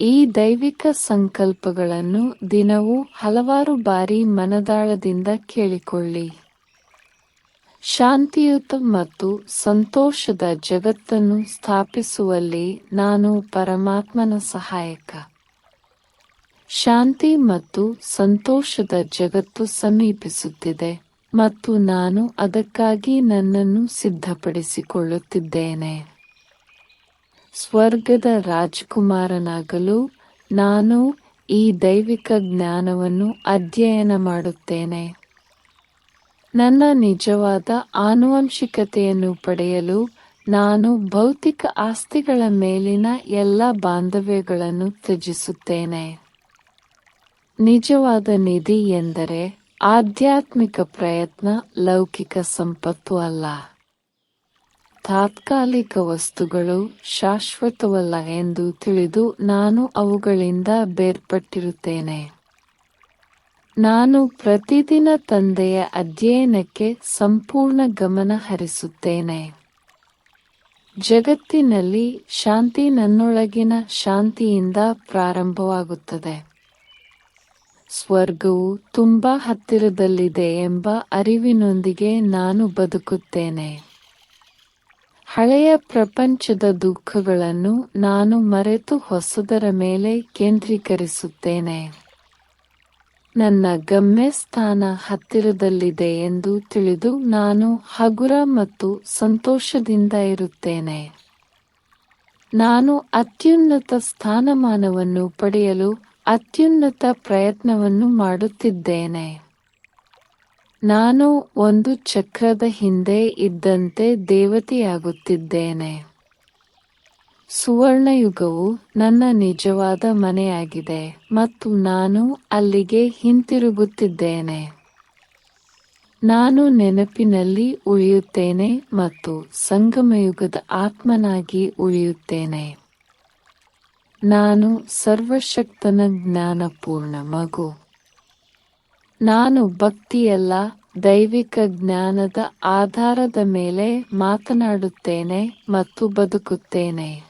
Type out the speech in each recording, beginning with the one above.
ಈ ದೈವಿಕ ಸಂಕಲ್ಪಗಳನ್ನು ದಿನವೂ ಹಲವಾರು ಬಾರಿ ಮನದಾಳದಿಂದ ಕೇಳಿಕೊಳ್ಳಿ. ಶಾಂತಿಯುತ ಮತ್ತು ಸಂತೋಷದ ಜಗತ್ತನ್ನು ಸ್ಥಾಪಿಸುವಲ್ಲಿ ನಾನು ಪರಮಾತ್ಮನ ಸಹಾಯಕ. ಶಾಂತಿ ಮತ್ತು ಸಂತೋಷದ ಜಗತ್ತು ಸಮೀಪಿಸುತ್ತಿದೆ ಮತ್ತು ನಾನು ಅದಕ್ಕಾಗಿ ನನ್ನನ್ನು ಸಿದ್ಧಪಡಿಸಿಕೊಳ್ಳುತ್ತಿದ್ದೇನೆ. ಸ್ವರ್ಗದ ರಾಜಕುಮಾರನಾಗಲು ನಾನು ಈ ದೈವಿಕ ಜ್ಞಾನವನ್ನು ಅಧ್ಯಯನ ಮಾಡುತ್ತೇನೆ. ನನ್ನ ನಿಜವಾದ ಆನುವಂಶಿಕತೆಯನ್ನು ಪಡೆಯಲು ನಾನು ಭೌತಿಕ ಆಸ್ತಿಗಳ ಮೇಲಿನ ಎಲ್ಲ ಬಾಂಧವ್ಯಗಳನ್ನು ತ್ಯಜಿಸುತ್ತೇನೆ. ನಿಜವಾದ ನಿಧಿ ಎಂದರೆ ಆಧ್ಯಾತ್ಮಿಕ ಪ್ರಯತ್ನ, ಲೌಕಿಕ ಸಂಪತ್ತು ಅಲ್ಲ. ತಾತ್ಕಾಲಿಕ ವಸ್ತುಗಳು ಶಾಶ್ವತವಲ್ಲ ಎಂದು ತಿಳಿದು ನಾನು ಅವುಗಳಿಂದ ಬೇರ್ಪಟ್ಟಿರುತ್ತೇನೆ. ನಾನು ಪ್ರತಿದಿನ ತಂದೆಯ ಅಧ್ಯಯನಕ್ಕೆ ಸಂಪೂರ್ಣ ಗಮನ ಹರಿಸುತ್ತೇನೆ. ಜಗತ್ತಿನಲ್ಲಿ ಶಾಂತಿ ನನ್ನೊಳಗಿನ ಶಾಂತಿಯಿಂದ ಪ್ರಾರಂಭವಾಗುತ್ತದೆ. ಸ್ವರ್ಗವು ತುಂಬಾ ಹತ್ತಿರದಲ್ಲಿದೆ ಎಂಬ ಅರಿವಿನೊಂದಿಗೆ ನಾನು ಬದುಕುತ್ತೇನೆ. ಹಳೆಯ ಪ್ರಪಂಚದ ದುಃಖಗಳನ್ನು ನಾನು ಮರೆತು ಹೊಸದರ ಮೇಲೆ ಕೇಂದ್ರೀಕರಿಸುತ್ತೇನೆ. ನನ್ನ ಗಮ್ಯಸ್ಥಾನ ಹತ್ತಿರದಲ್ಲಿದೆ ಎಂದು ತಿಳಿದು ನಾನು ಹಗುರ ಮತ್ತು ಸಂತೋಷದಿಂದ ಇರುತ್ತೇನೆ. ನಾನು ಅತ್ಯುನ್ನತ ಸ್ಥಾನಮಾನವನ್ನು ಪಡೆಯಲು ಅತ್ಯುನ್ನತ ಪ್ರಯತ್ನವನ್ನು ಮಾಡುತ್ತಿದ್ದೇನೆ. ನಾನು ಒಂದು ಚಕ್ರದ ಹಿಂದೆ ಇದ್ದಂತೆ ದೇವತೆಯಾಗುತ್ತಿದ್ದೇನೆ. ಸುವರ್ಣಯುಗವು ನನ್ನ ನಿಜವಾದ ಮನೆಯಾಗಿದೆ ಮತ್ತು ನಾನು ಅಲ್ಲಿಗೆ ಹಿಂತಿರುಗುತ್ತಿದ್ದೇನೆ. ನಾನು ನೆನಪಿನಲ್ಲಿ ಉಳಿಯುತ್ತೇನೆ ಮತ್ತು ಸಂಗಮಯುಗದ ಆತ್ಮನಾಗಿ ಉಳಿಯುತ್ತೇನೆ. ನಾನು ಸರ್ವಶಕ್ತನ ಜ್ಞಾನಪೂರ್ಣ ಮಗು. ನಾನು ಭಕ್ತಿಯಲ್ಲ ದೈವಿಕ ಜ್ಞಾನದ ಆಧಾರದ ಮೇಲೆ ಮಾತನಾಡುತ್ತೇನೆ ಮತ್ತು ಬದುಕುತ್ತೇನೆ.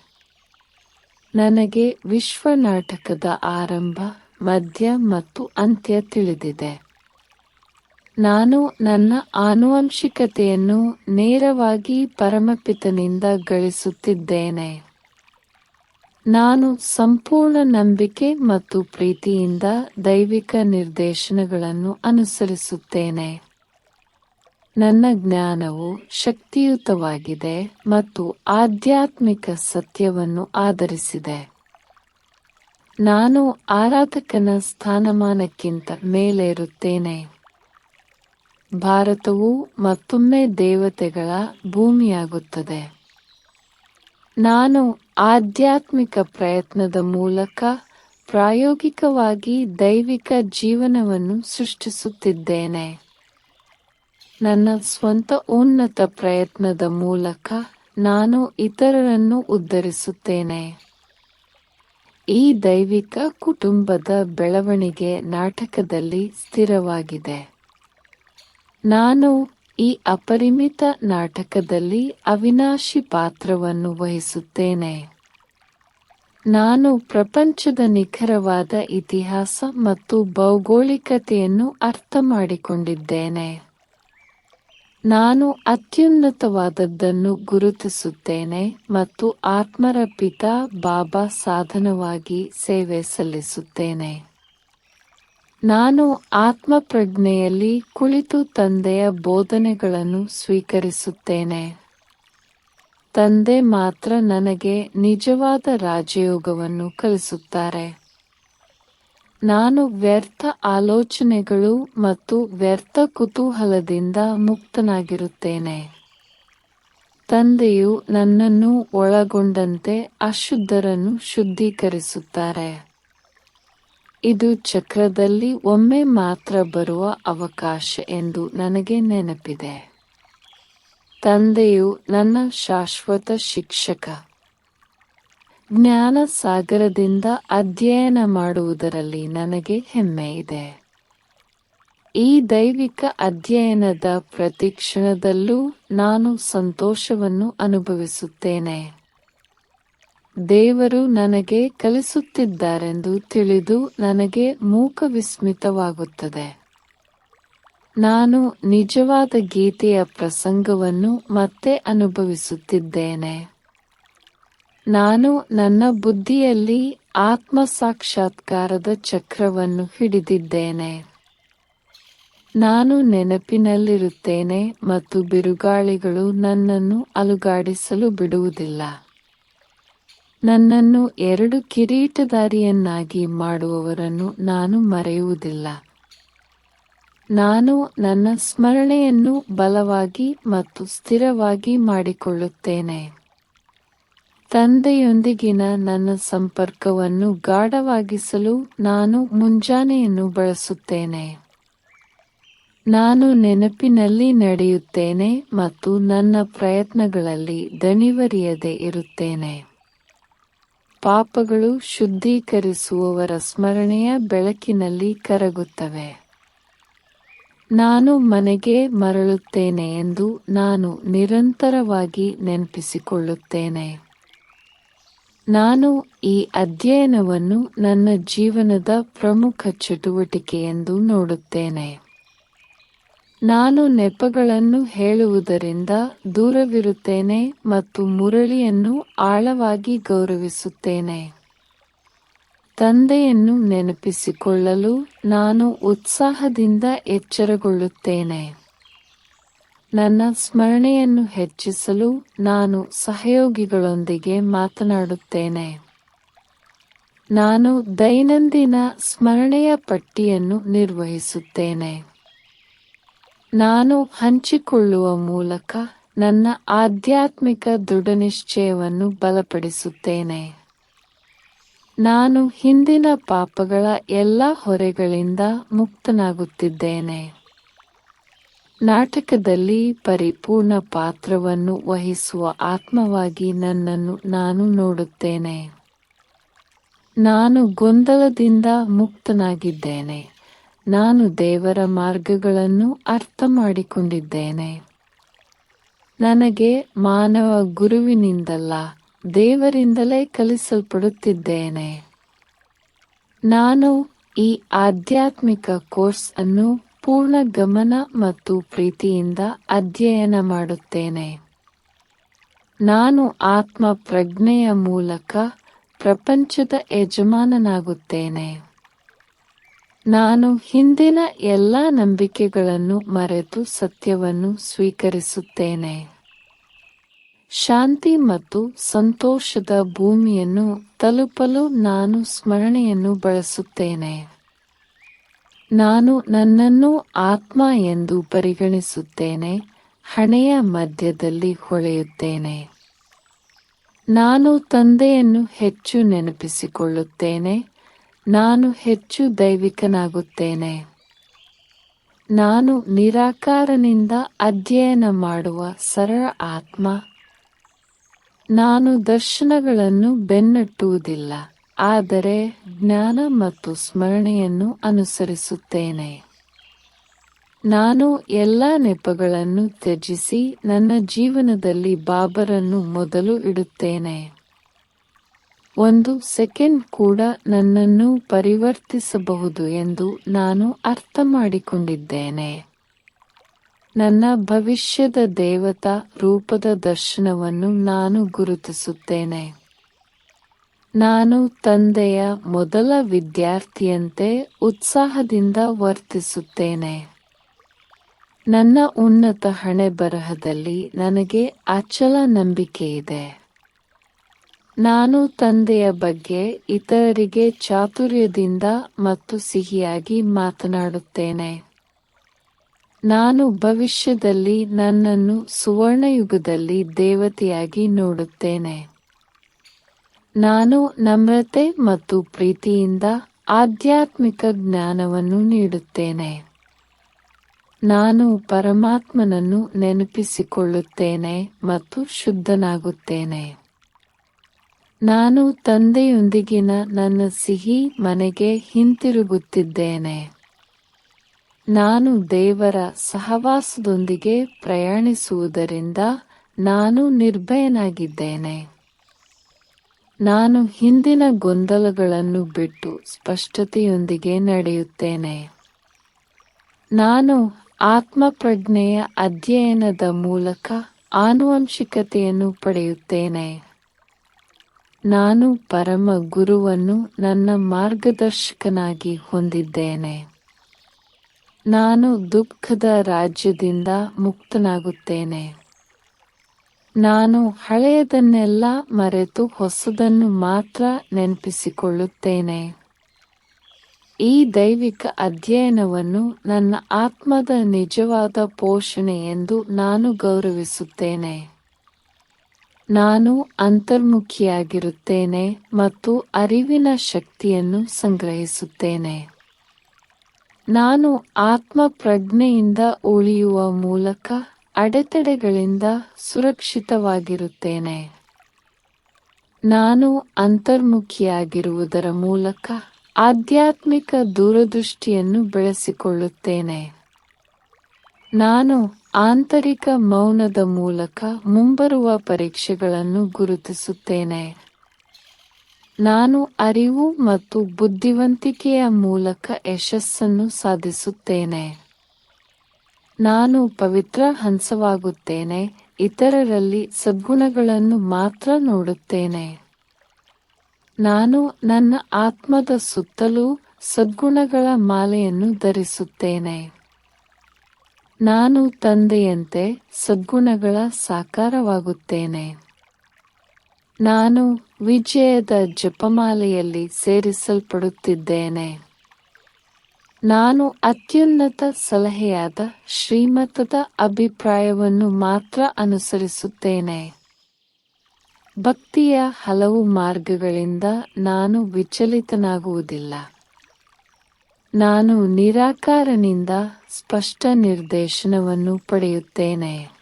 ನನಗೆ ವಿಶ್ವ ನಾಟಕದ ಆರಂಭ, ಮಧ್ಯ ಮತ್ತು ಅಂತ್ಯ ತಿಳಿದಿದೆ. ನಾನು ನನ್ನ ಆನುವಂಶಿಕತೆಯನ್ನು ನೇರವಾಗಿ ಪರಮಪಿತನಿಂದ ಗಳಿಸುತ್ತಿದ್ದೇನೆ. ನಾನು ಸಂಪೂರ್ಣ ನಂಬಿಕೆ ಮತ್ತು ಪ್ರೀತಿಯಿಂದ ದೈವಿಕ ನಿರ್ದೇಶನಗಳನ್ನು ಅನುಸರಿಸುತ್ತೇನೆ. ನನ್ನ ಜ್ಞಾನವು ಶಕ್ತಿಯುತವಾಗಿದೆ ಮತ್ತು ಆಧ್ಯಾತ್ಮಿಕ ಸತ್ಯವನ್ನು ಆಧರಿಸಿದೆ. ನಾನು ಆರಾಧಕನ ಸ್ಥಾನಮಾನಕ್ಕಿಂತ ಮೇಲೇರುತ್ತೇನೆ. ಭಾರತವು ಮತ್ತೊಮ್ಮೆ ದೇವತೆಗಳ ಭೂಮಿಯಾಗುತ್ತದೆ. ನಾನು ಆಧ್ಯಾತ್ಮಿಕ ಪ್ರಯತ್ನದ ಮೂಲಕ ಪ್ರಾಯೋಗಿಕವಾಗಿ ದೈವಿಕ ಜೀವನವನ್ನು ಸೃಷ್ಟಿಸುತ್ತಿದ್ದೇನೆ. ನನ್ನ ಸ್ವಂತ ಉನ್ನತ ಪ್ರಯತ್ನದ ಮೂಲಕ ನಾನು ಇತರರನ್ನು ಉದ್ಧರಿಸುತ್ತೇನೆ. ಈ ದೈವಿಕ ಕುಟುಂಬದ ಬೆಳವಣಿಗೆ ನಾಟಕದಲ್ಲಿ ಸ್ಥಿರವಾಗಿದೆ. ನಾನು ಈ ಅಪರಿಮಿತ ನಾಟಕದಲ್ಲಿ ಅವಿನಾಶಿ ಪಾತ್ರವನ್ನು ವಹಿಸುತ್ತೇನೆ. ನಾನು ಪ್ರಪಂಚದ ನಿಖರವಾದ ಇತಿಹಾಸ ಮತ್ತು ಭೌಗೋಳಿಕತೆಯನ್ನು ಅರ್ಥ ಮಾಡಿಕೊಂಡಿದ್ದೇನೆ. ನಾನು ಅತ್ಯುನ್ನತವಾದದ್ದನ್ನು ಗುರುತಿಸುತ್ತೇನೆ ಮತ್ತು ಆತ್ಮರ ಪಿತಾ ಬಾಬಾ ಸಾಧನವಾಗಿ ಸೇವೆ ಸಲ್ಲಿಸುತ್ತೇನೆ. ನಾನು ಆತ್ಮಪ್ರಜ್ಞೆಯಲ್ಲಿ ಕುಳಿತು ತಂದೆಯ ಬೋಧನೆಗಳನ್ನು ಸ್ವೀಕರಿಸುತ್ತೇನೆ. ತಂದೆ ಮಾತ್ರ ನನಗೆ ನಿಜವಾದ ರಾಜಯೋಗವನ್ನು ಕಲಿಸುತ್ತಾರೆ. ನಾನು ವ್ಯರ್ಥ ಆಲೋಚನೆಗಳು ಮತ್ತು ವ್ಯರ್ಥ ಕುತೂಹಲದಿಂದ ಮುಕ್ತನಾಗಿರುತ್ತೇನೆ. ತಂದೆಯು ನನ್ನನ್ನು ಒಳಗೊಂಡಂತೆ ಅಶುದ್ಧರನ್ನು ಶುದ್ಧೀಕರಿಸುತ್ತಾರೆ. ಇದು ಚಕ್ರದಲ್ಲಿ ಒಮ್ಮೆ ಮಾತ್ರ ಬರುವ ಅವಕಾಶ ಎಂದು ನನಗೆ ನೆನಪಿದೆ. ತಂದೆಯು ನನ್ನ ಶಾಶ್ವತ ಶಿಕ್ಷಕ. ಜ್ಞಾನ ಸಾಗರದಿಂದ ಅಧ್ಯಯನ ಮಾಡುವುದರಲ್ಲಿ ನನಗೆ ಹೆಮ್ಮೆ ಇದೆ. ಈ ದೈವಿಕ ಅಧ್ಯಯನದ ಪ್ರತಿಕ್ಷಣದಲ್ಲೂ ನಾನು ಸಂತೋಷವನ್ನು ಅನುಭವಿಸುತ್ತೇನೆ. ದೇವರು ನನಗೆ ಕಲಿಸುತ್ತಿದ್ದಾರೆಂದು ತಿಳಿದು ನನಗೆ ಮೂಕ ವಿಸ್ಮಿತವಾಗುತ್ತದೆ ನಾನು ನಿಜವಾದ ಗೀತೆಯ ಪ್ರಸಂಗವನ್ನು ಮತ್ತೆ ಅನುಭವಿಸುತ್ತಿದ್ದೇನೆ. ನಾನು ನನ್ನ ಬುದ್ಧಿಯಲ್ಲಿ ಆತ್ಮ ಸಾಕ್ಷಾತ್ಕಾರದ ಚಕ್ರವನ್ನು ಹಿಡಿದಿದ್ದೇನೆ. ನಾನು ನೆನಪಿನಲ್ಲಿರುತ್ತೇನೆ ಮತ್ತು ಬಿರುಗಾಳಿಗಳು ನನ್ನನ್ನು ಅಲುಗಾಡಿಸಲು ಬಿಡುವುದಿಲ್ಲ. ನನ್ನನ್ನು ಎರಡು ಕಿರೀಟಧಾರಿಯನ್ನಾಗಿ ಮಾಡುವವರನ್ನು ನಾನು ಮರೆಯುವುದಿಲ್ಲ. ನಾನು ನನ್ನ ಸ್ಮರಣೆಯನ್ನು ಬಲವಾಗಿ ಮತ್ತು ಸ್ಥಿರವಾಗಿ ಮಾಡಿಕೊಳ್ಳುತ್ತೇನೆ. ತಂದೆಯೊಂದಿಗಿನ ನನ್ನ ಸಂಪರ್ಕವನ್ನು ಗಾಢವಾಗಿಸಲು ನಾನು ಮುಂಜಾನೆಯನ್ನು ಬಳಸುತ್ತೇನೆ. ನಾನು ನೆನಪಿನಲ್ಲಿ ನಡೆಯುತ್ತೇನೆ ಮತ್ತು ನನ್ನ ಪ್ರಯತ್ನಗಳಲ್ಲಿ ದಣಿವರಿಯದೆ ಇರುತ್ತೇನೆ. ಪಾಪಗಳು ಶುದ್ಧೀಕರಿಸುವವರ ಸ್ಮರಣೆಯ ಬೆಳಕಿನಲ್ಲಿ ಕರಗುತ್ತವೆ. ನಾನು ಮನೆಗೆ ಮರಳುತ್ತೇನೆ ಎಂದು ನಾನು ನಿರಂತರವಾಗಿ ನೆನಪಿಸಿಕೊಳ್ಳುತ್ತೇನೆ. ನಾನು ಈ ಅಧ್ಯಯನವನ್ನು ನನ್ನ ಜೀವನದ ಪ್ರಮುಖ ಚಟುವಟಿಕೆ ಎಂದು ನೋಡುತ್ತೇನೆ. ನಾನು ನೆಪಗಳನ್ನು ಹೇಳುವುದರಿಂದ ದೂರವಿರುತ್ತೇನೆ ಮತ್ತು ಮುರಳಿಯನ್ನು ಆಳವಾಗಿ ಗೌರವಿಸುತ್ತೇನೆ. ತಂದೆಯನ್ನು ನೆನಪಿಸಿಕೊಳ್ಳಲು ನಾನು ಉತ್ಸಾಹದಿಂದ ಎಚ್ಚರಗೊಳ್ಳುತ್ತೇನೆ. ನನ್ನ ಸ್ಮರಣೆಯನ್ನು ಹೆಚ್ಚಿಸಲು ನಾನು ಸಹಯೋಗಿಗಳೊಂದಿಗೆ ಮಾತನಾಡುತ್ತೇನೆ. ನಾನು ದೈನಂದಿನ ಸ್ಮರಣೆಯ ಪಟ್ಟಿಯನ್ನು ನಿರ್ವಹಿಸುತ್ತೇನೆ. ನಾನು ಹಂಚಿಕೊಳ್ಳುವ ಮೂಲಕ ನನ್ನ ಆಧ್ಯಾತ್ಮಿಕ ದೃಢನಿಶ್ಚಯವನ್ನು ಬಲಪಡಿಸುತ್ತೇನೆ. ನಾನು ಹಿಂದಿನ ಪಾಪಗಳ ಎಲ್ಲ ಹೊರೆಗಳಿಂದ ಮುಕ್ತನಾಗುತ್ತಿದ್ದೇನೆ. ನಾಟಕದಲ್ಲಿ ಪರಿಪೂರ್ಣ ಪಾತ್ರವನ್ನು ವಹಿಸುವ ಆತ್ಮವಾಗಿ ನನ್ನನ್ನು ನಾನು ನೋಡುತ್ತೇನೆ. ನಾನು ಗೊಂದಲದಿಂದ ಮುಕ್ತನಾಗಿದ್ದೇನೆ. ನಾನು ದೇವರ ಮಾರ್ಗಗಳನ್ನು ಅರ್ಥ ಮಾಡಿಕೊಂಡಿದ್ದೇನೆ ನನಗೆ ಮಾನವ ಗುರುವಿನಿಂದಲ್ಲ, ದೇವರಿಂದಲೇ ಕಲಿಸಲ್ಪಡುತ್ತಿದ್ದೇನೆ. ನಾನು ಈ ಆಧ್ಯಾತ್ಮಿಕ ಕೋರ್ಸ್ ಅನ್ನು ಪೂರ್ಣ ಗಮನ ಮತ್ತು ಪ್ರೀತಿಯಿಂದ ಅಧ್ಯಯನ ಮಾಡುತ್ತೇನೆ. ನಾನು ಆತ್ಮ ಪ್ರಜ್ಞೆಯ ಮೂಲಕ ಪ್ರಪಂಚದ ಯಜಮಾನನಾಗುತ್ತೇನೆ. ನಾನು ಹಿಂದಿನ ಎಲ್ಲ ನಂಬಿಕೆಗಳನ್ನು ಮರೆತು ಸತ್ಯವನ್ನು ಸ್ವೀಕರಿಸುತ್ತೇನೆ. ಶಾಂತಿ ಮತ್ತು ಸಂತೋಷದ ಭೂಮಿಯನ್ನು ತಲುಪಲು ನಾನು ಸ್ಮರಣೆಯನ್ನು ಬಳಸುತ್ತೇನೆ. ನಾನು ನನ್ನನ್ನು ಆತ್ಮ ಎಂದು ಪರಿಗಣಿಸುತ್ತೇನೆ, ಹಣೆಯ ಮಧ್ಯದಲ್ಲಿ ಹೊಳೆಯುತ್ತೇನೆ. ನಾನು ತಂದೆಯನ್ನು ಹೆಚ್ಚು ನೆನಪಿಸಿಕೊಳ್ಳುತ್ತೇನೆ ನಾನು ಹೆಚ್ಚು ದೈವಿಕನಾಗುತ್ತೇನೆ. ನಾನು ನಿರಾಕಾರನಿಂದ ಅಧ್ಯಯನ ಮಾಡುವ ಸರಳ ಆತ್ಮ. ನಾನು ದರ್ಶನಗಳನ್ನು ಬೆನ್ನಟ್ಟುವುದಿಲ್ಲ, ಆದರೆ ಜ್ಞಾನ ಮತ್ತು ಸ್ಮರಣೆಯನ್ನು ಅನುಸರಿಸುತ್ತೇನೆ. ನಾನು ಎಲ್ಲ ನೆಪಗಳನ್ನು ತ್ಯಜಿಸಿ ನನ್ನ ಜೀವನದಲ್ಲಿ ಬಾಬರನ್ನು ಮೊದಲು ಇಡುತ್ತೇನೆ. ಒಂದು ಸೆಕೆಂಡ್ ಕೂಡ ನನ್ನನ್ನು ಪರಿವರ್ತಿಸಬಹುದು ಎಂದು ನಾನು ಅರ್ಥ ಮಾಡಿಕೊಂಡಿದ್ದೇನೆ ನನ್ನ ಭವಿಷ್ಯದ ದೇವತಾ ರೂಪದ ದರ್ಶನವನ್ನು ನಾನು ಗುರುತಿಸುತ್ತೇನೆ. ನಾನು ತಂದೆಯ ಮೊದಲ ವಿದ್ಯಾರ್ಥಿಯಂತೆ ಉತ್ಸಾಹದಿಂದ ವರ್ತಿಸುತ್ತೇನೆ. ನನ್ನ ಉನ್ನತ ಹಣೆಬರಹದಲ್ಲಿ ನನಗೆ ಅಚಲ ನಂಬಿಕೆ ಇದೆ ನಾನು ತಂದೆಯ ಬಗ್ಗೆ ಇತರರಿಗೆ ಚಾತುರ್ಯದಿಂದ ಮತ್ತು ಸಿಹಿಯಾಗಿ ಮಾತನಾಡುತ್ತೇನೆ. ನಾನು ಭವಿಷ್ಯದಲ್ಲಿ ನನ್ನನ್ನು ಸುವರ್ಣಯುಗದಲ್ಲಿ ದೇವತೆಯಾಗಿ ನೋಡುತ್ತೇನೆ. ನಾನು ನಮ್ರತೆ ಮತ್ತು ಪ್ರೀತಿಯಿಂದ ಆಧ್ಯಾತ್ಮಿಕ ಜ್ಞಾನವನ್ನು ನೀಡುತ್ತೇನೆ. ನಾನು ಪರಮಾತ್ಮನನ್ನು ನೆನಪಿಸಿಕೊಳ್ಳುತ್ತೇನೆ ಮತ್ತು ಶುದ್ಧನಾಗುತ್ತೇನೆ. ನಾನು ತಂದೆಯೊಂದಿಗಿನ ನನ್ನ ಸಿಹಿ ಮನೆಗೆ ಹಿಂತಿರುಗುತ್ತಿದ್ದೇನೆ. ನಾನು ದೇವರ ಸಹವಾಸದೊಂದಿಗೆ ಪ್ರಯಾಣಿಸುವುದರಿಂದ ನಾನು ನಿರ್ಭಯನಾಗಿದ್ದೇನೆ. ನಾನು ಹಿಂದಿನ ಗೊಂದಲಗಳನ್ನು ಬಿಟ್ಟು ಸ್ಪಷ್ಟತೆಯೊಂದಿಗೆ ನಡೆಯುತ್ತೇನೆ. ನಾನು ಆತ್ಮಪ್ರಜ್ಞೆಯ ಅಧ್ಯಯನದ ಮೂಲಕ ಆನುವಂಶಿಕತೆಯನ್ನು ಪಡೆಯುತ್ತೇನೆ. ನಾನು ಪರಮ ಗುರುವನ್ನು ನನ್ನ ಮಾರ್ಗದರ್ಶಕನಾಗಿ ಹೊಂದಿದ್ದೇನೆ. ನಾನು ದುಃಖದ ರಾಜ್ಯದಿಂದ ಮುಕ್ತನಾಗುತ್ತೇನೆ. ನಾನು ಹಳೆಯದನ್ನೆಲ್ಲ ಮರೆತು ಹೊಸದನ್ನು ಮಾತ್ರ ನೆನಪಿಸಿಕೊಳ್ಳುತ್ತೇನೆ. ಈ ದೈವಿಕ ಅಧ್ಯಯನವನ್ನು ನನ್ನ ಆತ್ಮದ ನಿಜವಾದ ಪೋಷಣೆ ಎಂದು ನಾನು ಗೌರವಿಸುತ್ತೇನೆ. ನಾನು ಅಂತರ್ಮುಖಿಯಾಗಿರುತ್ತೇನೆ ಮತ್ತು ಅರಿವಿನ ಶಕ್ತಿಯನ್ನು ಸಂಗ್ರಹಿಸುತ್ತೇನೆ. ನಾನು ಆತ್ಮ ಪ್ರಜ್ಞೆಯಿಂದ ಉಳಿಯುವ ಮೂಲಕ ಅಡೆತಡೆಗಳಿಂದ ಸುರಕ್ಷಿತವಾಗಿರುತ್ತೇನೆ. ನಾನು ಅಂತರ್ಮುಖಿಯಾಗಿರುವುದರ ಮೂಲಕ ಆಧ್ಯಾತ್ಮಿಕ ದೂರದೃಷ್ಟಿಯನ್ನು ಬೆಳೆಸಿಕೊಳ್ಳುತ್ತೇನೆ. ನಾನು ಆಂತರಿಕ ಮೌನದ ಮೂಲಕ ಮುಂಬರುವ ಪರೀಕ್ಷೆಗಳನ್ನು ಗುರುತಿಸುತ್ತೇನೆ. ನಾನು ಅರಿವು ಮತ್ತು ಬುದ್ಧಿವಂತಿಕೆಯ ಮೂಲಕ ಯಶಸ್ಸನ್ನು ಸಾಧಿಸುತ್ತೇನೆ. ನಾನು ಪವಿತ್ರ ಹಂಸವಾಗುತ್ತೇನೆ, ಇತರರಲ್ಲಿ ಸದ್ಗುಣಗಳನ್ನು ಮಾತ್ರ ನೋಡುತ್ತೇನೆ. ನಾನು ನನ್ನ ಆತ್ಮದ ಸುತ್ತಲೂ ಸದ್ಗುಣಗಳ ಮಾಲೆಯನ್ನು ಧರಿಸುತ್ತೇನೆ. ನಾನು ತಂದೆಯಂತೆ ಸದ್ಗುಣಗಳ ಸಾಕಾರವಾಗುತ್ತೇನೆ. ನಾನು ವಿಜಯದ ಜಪಮಾಲೆಯಲ್ಲಿ ಸೇರಿಸಲ್ಪಡುತ್ತಿದ್ದೇನೆ. ನಾನು ಅತ್ಯುನ್ನತ ಸಲಹೆಯಾದ ಶ್ರೀಮತದ ಅಭಿಪ್ರಾಯವನ್ನು ಮಾತ್ರ ಅನುಸರಿಸುತ್ತೇನೆ. ಭಕ್ತಿಯ ಹಲವು ಮಾರ್ಗಗಳಿಂದ ನಾನು ವಿಚಲಿತನಾಗುವುದಿಲ್ಲ. ನಾನು ನಿರಾಕಾರನಿಂದ ಸ್ಪಷ್ಟ ನಿರ್ದೇಶನವನ್ನು ಪಡೆಯುತ್ತೇನೆ.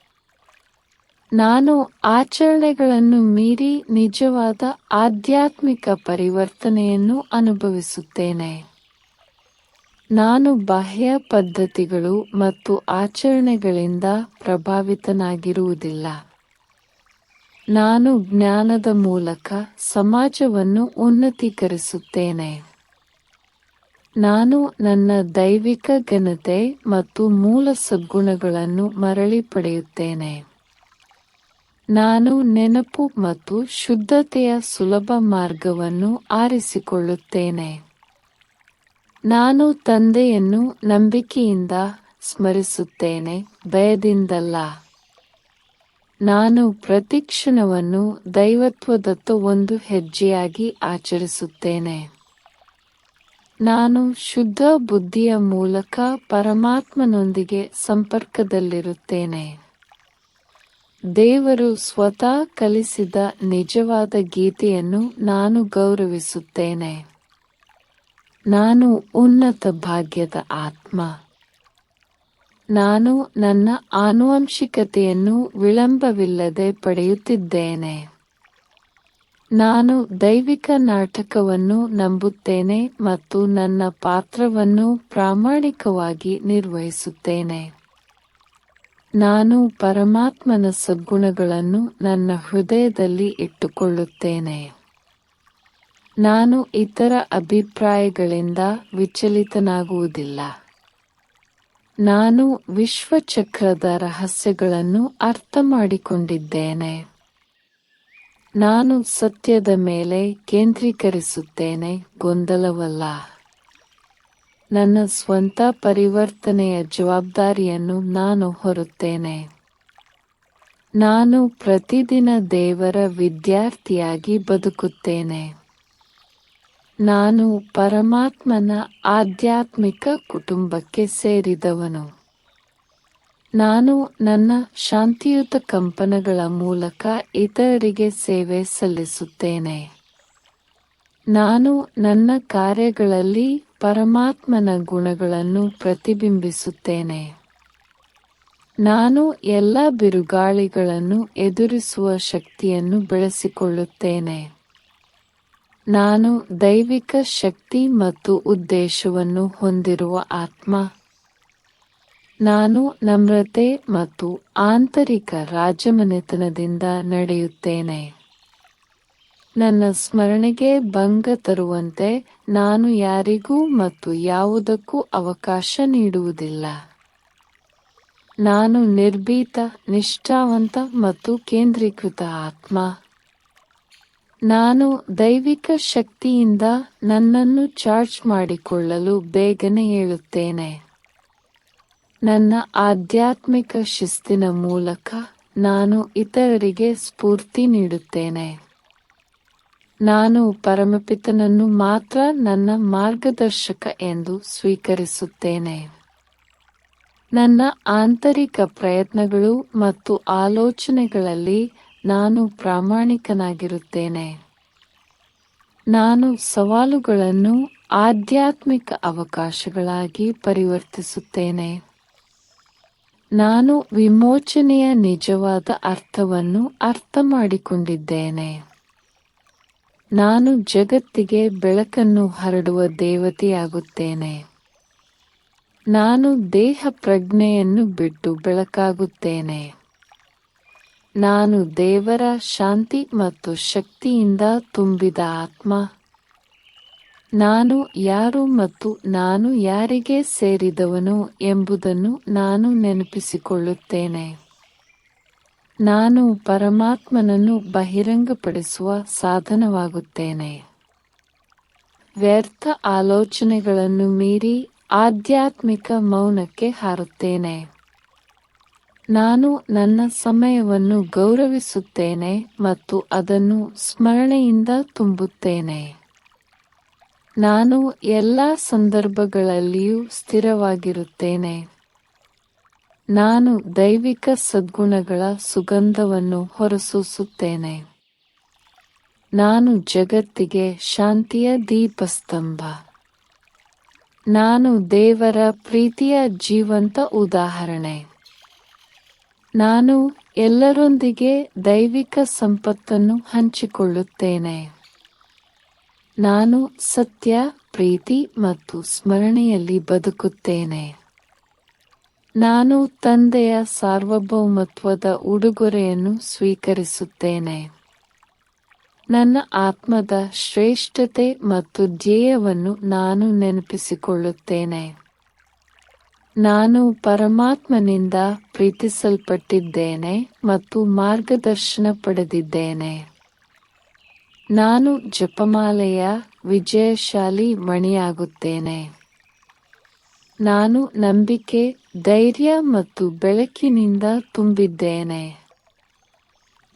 ನಾನು ಆಚರಣೆಗಳನ್ನು ಮೀರಿ ನಿಜವಾದ ಆಧ್ಯಾತ್ಮಿಕ ಪರಿವರ್ತನೆಯನ್ನು ಅನುಭವಿಸುತ್ತೇನೆ. ನಾನು ಬಾಹ್ಯ ಪದ್ಧತಿಗಳು ಮತ್ತು ಆಚರಣೆಗಳಿಂದ ಪ್ರಭಾವಿತನಾಗಿರುವುದಿಲ್ಲ. ನಾನು ಜ್ಞಾನದ ಮೂಲಕ ಸಮಾಜವನ್ನು ಉನ್ನತೀಕರಿಸುತ್ತೇನೆ. ನಾನು ನನ್ನ ದೈವಿಕ ಘನತೆ ಮತ್ತು ಮೂಲ ಸದ್ಗುಣಗಳನ್ನು ಮರಳಿ ಪಡೆಯುತ್ತೇನೆ. ನಾನು ನೆನಪು ಮತ್ತು ಶುದ್ಧತೆಯ ಸುಲಭ ಮಾರ್ಗವನ್ನು ಆರಿಸಿಕೊಳ್ಳುತ್ತೇನೆ. ನಾನು ತಂದೆಯನ್ನು ನಂಬಿಕೆಯಿಂದ ಸ್ಮರಿಸುತ್ತೇನೆ, ಭಯದಿಂದಲ್ಲ. ನಾನು ಪ್ರತಿಕ್ಷಣವನ್ನು ದೈವತ್ವದತ್ತ ಒಂದು ಹೆಜ್ಜೆಯಾಗಿ ಆಚರಿಸುತ್ತೇನೆ. ನಾನು ಶುದ್ಧ ಬುದ್ಧಿಯ ಮೂಲಕ ಪರಮಾತ್ಮನೊಂದಿಗೆ ಸಂಪರ್ಕದಲ್ಲಿರುತ್ತೇನೆ. ದೇವರು ಸ್ವತಃ ಕಲಿಸಿದ ನಿಜವಾದ ಗೀತೆಯನ್ನು ನಾನು ಗೌರವಿಸುತ್ತೇನೆ. ನಾನು ಉನ್ನತ ಭಾಗ್ಯದ ಆತ್ಮ. ನಾನು ನನ್ನ ಆನುವಂಶಿಕತೆಯನ್ನು ವಿಳಂಬವಿಲ್ಲದೆ ಪಡೆಯುತ್ತಿದ್ದೇನೆ. ನಾನು ದೈವಿಕ ನಾಟಕವನ್ನು ನಂಬುತ್ತೇನೆ ಮತ್ತು ನನ್ನ ಪಾತ್ರವನ್ನು ಪ್ರಾಮಾಣಿಕವಾಗಿ ನಿರ್ವಹಿಸುತ್ತೇನೆ. ನಾನು ಪರಮಾತ್ಮನ ಸದ್ಗುಣಗಳನ್ನು ನನ್ನ ಹೃದಯದಲ್ಲಿ ಇಟ್ಟುಕೊಳ್ಳುತ್ತೇನೆ. ನಾನು ಇತರ ಅಭಿಪ್ರಾಯಗಳಿಂದ ವಿಚಲಿತನಾಗುವುದಿಲ್ಲ. ನಾನು ವಿಶ್ವಚಕ್ರದ ರಹಸ್ಯಗಳನ್ನು ಅರ್ಥಮಾಡಿಕೊಂಡಿದ್ದೇನೆ. ನಾನು ಸತ್ಯದ ಮೇಲೆ ಕೇಂದ್ರೀಕರಿಸುತ್ತೇನೆ, ಗೊಂದಲವಲ್ಲ. ನನ್ನ ಸ್ವಂತ ಪರಿವರ್ತನೆಯ ಜವಾಬ್ದಾರಿಯನ್ನು ನಾನು ಹೊರುತ್ತೇನೆ. ನಾನು ಪ್ರತಿದಿನ ದೇವರ ವಿದ್ಯಾರ್ಥಿಯಾಗಿ ಬದುಕುತ್ತೇನೆ. ನಾನು ಪರಮಾತ್ಮನ ಆಧ್ಯಾತ್ಮಿಕ ಕುಟುಂಬಕ್ಕೆ ಸೇರಿದವನು. ನಾನು ನನ್ನ ಶಾಂತಿಯುತ ಕಂಪನಗಳ ಮೂಲಕ ಇತರರಿಗೆ ಸೇವೆ ಸಲ್ಲಿಸುತ್ತೇನೆ. ನಾನು ನನ್ನ ಕಾರ್ಯಗಳಲ್ಲಿ ಪರಮಾತ್ಮನ ಗುಣಗಳನ್ನು ಪ್ರತಿಬಿಂಬಿಸುತ್ತೇನೆ. ನಾನು ಎಲ್ಲ ಬಿರುಗಾಳಿಗಳನ್ನು ಎದುರಿಸುವ ಶಕ್ತಿಯನ್ನು ಬೆಳೆಸಿಕೊಳ್ಳುತ್ತೇನೆ. ನಾನು ದೈವಿಕ ಶಕ್ತಿ ಮತ್ತು ಉದ್ದೇಶವನ್ನು ಹೊಂದಿರುವ ಆತ್ಮ ನಾನು ನಮ್ರತೆ ಮತ್ತು ಆಂತರಿಕ ರಾಜಮನೆತನದಿಂದ ನಡೆಯುತ್ತೇನೆ. ನನ್ನ ಸ್ಮರಣೆಗೆ ಭಂಗ ತರುವಂತೆ ನಾನು ಯಾರಿಗೂ ಮತ್ತು ಯಾವುದಕ್ಕೂ ಅವಕಾಶ ನೀಡುವುದಿಲ್ಲ. ನಾನು ನಿರ್ಭೀತ, ನಿಷ್ಠಾವಂತ ಮತ್ತು ಕೇಂದ್ರೀಕೃತ ಆತ್ಮ. ನಾನು ದೈವಿಕ ಶಕ್ತಿಯಿಂದ ನನ್ನನ್ನು ಚಾರ್ಜ್ ಮಾಡಿಕೊಳ್ಳಲು ಬೇಗನೆ ಏಳುತ್ತೇನೆ. ನನ್ನ ಆಧ್ಯಾತ್ಮಿಕ ಶಿಸ್ತಿನ ಮೂಲಕ ನಾನು ಇತರರಿಗೆ ಸ್ಫೂರ್ತಿ ನೀಡುತ್ತೇನೆ. ನಾನು ಪರಮಪಿತನನ್ನು ಮಾತ್ರ ನನ್ನ ಮಾರ್ಗದರ್ಶಕ ಎಂದು ಸ್ವೀಕರಿಸುತ್ತೇನೆ. ನನ್ನ ಆಂತರಿಕ ಪ್ರಯತ್ನಗಳು ಮತ್ತು ಆಲೋಚನೆಗಳಲ್ಲಿ ನಾನು ಪ್ರಾಮಾಣಿಕನಾಗಿರುತ್ತೇನೆ. ನಾನು ಸವಾಲುಗಳನ್ನು ಆಧ್ಯಾತ್ಮಿಕ ಅವಕಾಶಗಳಾಗಿ ಪರಿವರ್ತಿಸುತ್ತೇನೆ. ನಾನು ವಿಮೋಚನೆಯ ನಿಜವಾದ ಅರ್ಥವನ್ನು ಅರ್ಥ ಮಾಡಿಕೊಂಡಿದ್ದೇನೆ ನಾನು ಜಗತ್ತಿಗೆ ಬೆಳಕನ್ನು ಹರಡುವ ದೇವತೆಯಾಗುತ್ತೇನೆ. ನಾನು ದೇಹ ಪ್ರಜ್ಞೆಯನ್ನು ಬಿಟ್ಟು ಬೆಳಕಾಗುತ್ತೇನೆ. ನಾನು ದೇವರ ಶಾಂತಿ ಮತ್ತು ಶಕ್ತಿಯಿಂದ ತುಂಬಿದ ಆತ್ಮ. ನಾನು ಯಾರು ಮತ್ತು ನಾನು ಯಾರಿಗೆ ಸೇರಿದವನು ಎಂಬುದನ್ನು ನಾನು ನೆನಪಿಸಿಕೊಳ್ಳುತ್ತೇನೆ. ನಾನು ಪರಮಾತ್ಮನನ್ನು ಬಹಿರಂಗಪಡಿಸುವ ಸಾಧನವಾಗುತ್ತೇನೆ. ವ್ಯರ್ಥ ಆಲೋಚನೆಗಳನ್ನು ಮೀರಿ ಆಧ್ಯಾತ್ಮಿಕ ಮೌನಕ್ಕೆ ಹಾರುತ್ತೇನೆ. ನಾನು ನನ್ನ ಸಮಯವನ್ನು ಗೌರವಿಸುತ್ತೇನೆ ಮತ್ತು ಅದನ್ನು ಸ್ಮರಣೆಯಿಂದ ತುಂಬುತ್ತೇನೆ. ನಾನು ಎಲ್ಲ ಸಂದರ್ಭಗಳಲ್ಲಿಯೂ ಸ್ಥಿರವಾಗಿರುತ್ತೇನೆ. ನಾನು ದೈವಿಕ ಸದ್ಗುಣಗಳ ಸುಗಂಧವನ್ನು ಹೊರಸೂಸುತ್ತೇನೆ. ನಾನು ಜಗತ್ತಿಗೆ ಶಾಂತಿಯ ದೀಪಸ್ತಂಭ. ನಾನು ದೇವರ ಪ್ರೀತಿಯ ಜೀವಂತ ಉದಾಹರಣೆ. ನಾನು ಎಲ್ಲರೊಂದಿಗೆ ದೈವಿಕ ಸಂಪತ್ತನ್ನು ಹಂಚಿಕೊಳ್ಳುತ್ತೇನೆ. ನಾನು ಸತ್ಯ, ಪ್ರೀತಿ ಮತ್ತು ಸ್ಮರಣೆಯಲ್ಲಿ ಬದುಕುತ್ತೇನೆ. ನಾನು ತಂದೆಯ ಸಾರ್ವಭೌಮತ್ವದ ಉಡುಗೊರೆಯನ್ನು ಸ್ವೀಕರಿಸುತ್ತೇನೆ. ನನ್ನ ಆತ್ಮದ ಶ್ರೇಷ್ಠತೆ ಮತ್ತು ಧ್ಯೇಯವನ್ನು ನಾನು ನೆನಪಿಸಿಕೊಳ್ಳುತ್ತೇನೆ. ನಾನು ಪರಮಾತ್ಮನಿಂದ ಪ್ರೀತಿಸಲ್ಪಟ್ಟಿದ್ದೇನೆ ಮತ್ತು ಮಾರ್ಗದರ್ಶನ ಪಡೆದಿದ್ದೇನೆ. ನಾನು ಜಪಮಾಲೆಯ ವಿಜಯಶಾಲಿ ಮಣಿಯಾಗುತ್ತೇನೆ. ನಾನು ನಂಬಿಕೆ, ಧೈರ್ಯ ಮತ್ತು ಬೆಳಕಿನಿಂದ ತುಂಬಿದ್ದೇನೆ.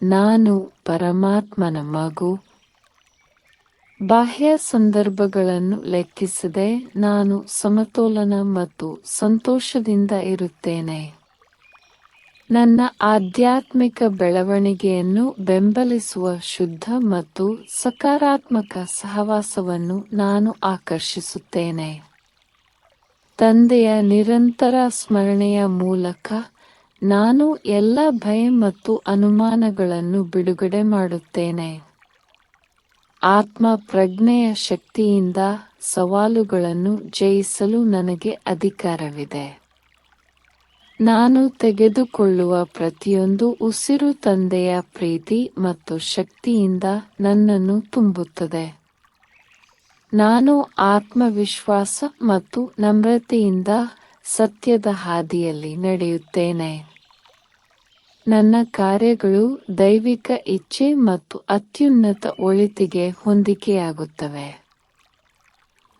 ನಾನು ಪರಮಾತ್ಮನ ಮಗು. ಬಾಹ್ಯ ಸಂದರ್ಭಗಳನ್ನು ಲೆಕ್ಕಿಸದೆ ನಾನು ಸಮತೋಲನ ಮತ್ತು ಸಂತೋಷದಿಂದ ಇರುತ್ತೇನೆ. ನನ್ನ ಆಧ್ಯಾತ್ಮಿಕ ಬೆಳವಣಿಗೆಯನ್ನು ಬೆಂಬಲಿಸುವ ಶುದ್ಧ ಮತ್ತು ಸಕಾರಾತ್ಮಕ ಸಹವಾಸವನ್ನು ನಾನು ಆಕರ್ಷಿಸುತ್ತೇನೆ. ತಂದೆಯ ನಿರಂತರ ಸ್ಮರಣೆಯ ಮೂಲಕ ನಾನು ಎಲ್ಲ ಭಯ ಮತ್ತು ಅನುಮಾನಗಳನ್ನು ಬಿಡುಗಡೆ ಮಾಡುತ್ತೇನೆ. ಆತ್ಮ ಪ್ರಜ್ಞೆಯ ಶಕ್ತಿಯಿಂದ ಸವಾಲುಗಳನ್ನು ಜಯಿಸಲು ನನಗೆ ಅಧಿಕಾರವಿದೆ. ನಾನು ತೆಗೆದುಕೊಳ್ಳುವ ಪ್ರತಿಯೊಂದು ಉಸಿರು ತಂದೆಯ ಪ್ರೀತಿ ಮತ್ತು ಶಕ್ತಿಯಿಂದ ನನ್ನನ್ನು ತುಂಬುತ್ತದೆ. ನಾನು ಆತ್ಮವಿಶ್ವಾಸ ಮತ್ತು ನಮ್ರತೆಯಿಂದ ಸತ್ಯದ ಹಾದಿಯಲ್ಲಿ ನಡೆಯುತ್ತೇನೆ. ನನ್ನ ಕಾರ್ಯಗಳು ದೈವಿಕ ಇಚ್ಛೆ ಮತ್ತು ಅತ್ಯುನ್ನತ ಒಳಿತಿಗೆ ಹೊಂದಿಕೆಯಾಗುತ್ತವೆ.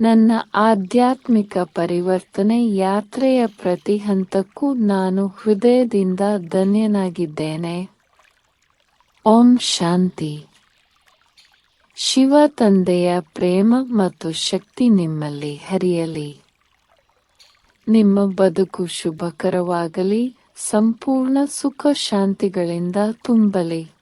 ನನ್ನ ಆಧ್ಯಾತ್ಮಿಕ ಪರಿವರ್ತನೆ ಯಾತ್ರೆಯ ಪ್ರತಿ ಹಂತಕ್ಕೂ ನಾನು ಹೃದಯದಿಂದ ಧನ್ಯನಾಗಿದ್ದೇನೆ. ಓಂ ಶಾಂತಿ. ಶಿವ ತಂದೆಯ ಪ್ರೇಮ ಮತ್ತು ಶಕ್ತಿ ನಿಮ್ಮಲ್ಲಿ ಹರಿಯಲಿ. ನಿಮ್ಮ ಬದುಕು ಶುಭಕರವಾಗಲಿ, ಸಂಪೂರ್ಣ ಸುಖ ಶಾಂತಿಗಳಿಂದ ತುಂಬಲಿ.